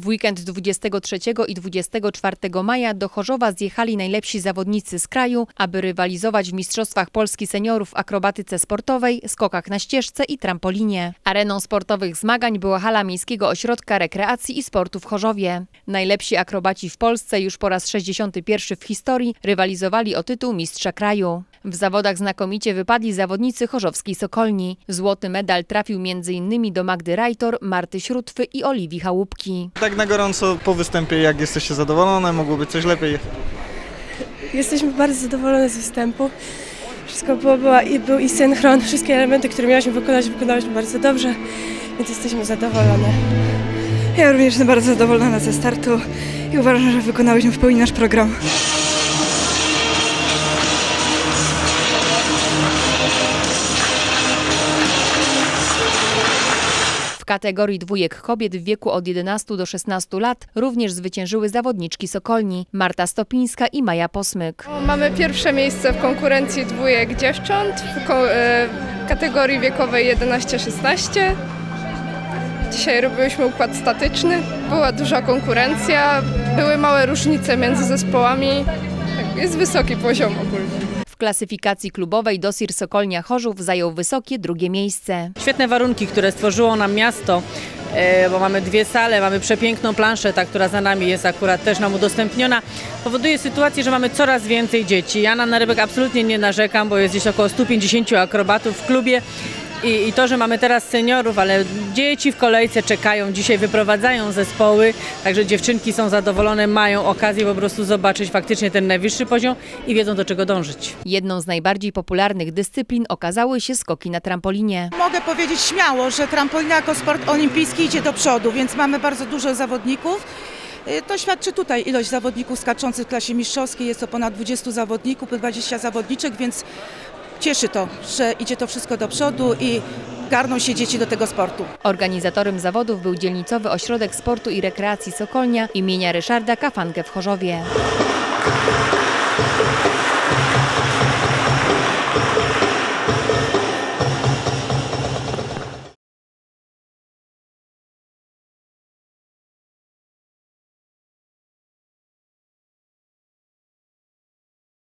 W weekend 23 i 24 maja do Chorzowa zjechali najlepsi zawodnicy z kraju, aby rywalizować w Mistrzostwach Polski Seniorów w akrobatyce sportowej, skokach na ścieżce i trampolinie. Areną sportowych zmagań była hala Miejskiego Ośrodka Rekreacji i Sportu w Chorzowie. Najlepsi akrobaci w Polsce już po raz 61 w historii rywalizowali o tytuł mistrza kraju. W zawodach znakomicie wypadli zawodnicy chorzowskiej Sokolni. Złoty medal trafił m.in. do Magdy Rajtor, Marty Śrótwy i Oliwii Chałupki. Tak na gorąco po występie, jak jesteście zadowolone, mogło być coś lepiej. Jesteśmy bardzo zadowolone z występu. Wszystko było, była, i był i synchron, wszystkie elementy, które miałyśmy wykonać, wykonałyśmy bardzo dobrze, więc jesteśmy zadowolone. Ja również jestem bardzo zadowolona ze startu i uważam, że wykonałyśmy w pełni nasz program. Kategorii dwójek kobiet w wieku od 11 do 16 lat również zwyciężyły zawodniczki Sokolni Marta Stopińska i Maja Posmyk. Mamy pierwsze miejsce w konkurencji dwójek dziewcząt w e, kategorii wiekowej 11-16. Dzisiaj robiłyśmy układ statyczny. Była duża konkurencja, były małe różnice między zespołami. Jest wysoki poziom ogólnie. Klasyfikacji klubowej Dosir Sokolnia Chorzów zajął wysokie drugie miejsce. Świetne warunki, które stworzyło nam miasto, e, bo mamy dwie sale, mamy przepiękną planszę, ta, która za nami jest akurat też nam udostępniona, powoduje sytuację, że mamy coraz więcej dzieci. Ja na narybek absolutnie nie narzekam, bo jest gdzieś około 150 akrobatów w klubie. I, I to, że mamy teraz seniorów, ale dzieci w kolejce czekają, dzisiaj wyprowadzają zespoły, także dziewczynki są zadowolone, mają okazję po prostu zobaczyć faktycznie ten najwyższy poziom i wiedzą do czego dążyć. Jedną z najbardziej popularnych dyscyplin okazały się skoki na trampolinie. Mogę powiedzieć śmiało, że trampolina jako sport olimpijski idzie do przodu, więc mamy bardzo dużo zawodników. Y, To świadczy tutaj ilość zawodników skaczących w klasie mistrzowskiej. Jest to ponad 20 zawodników, 20 zawodniczek, więc cieszy to, że idzie to wszystko do przodu i garną się dzieci do tego sportu. Organizatorem zawodów był dzielnicowy ośrodek sportu i rekreacji Sokolnia imienia Ryszarda Kafankę w Chorzowie.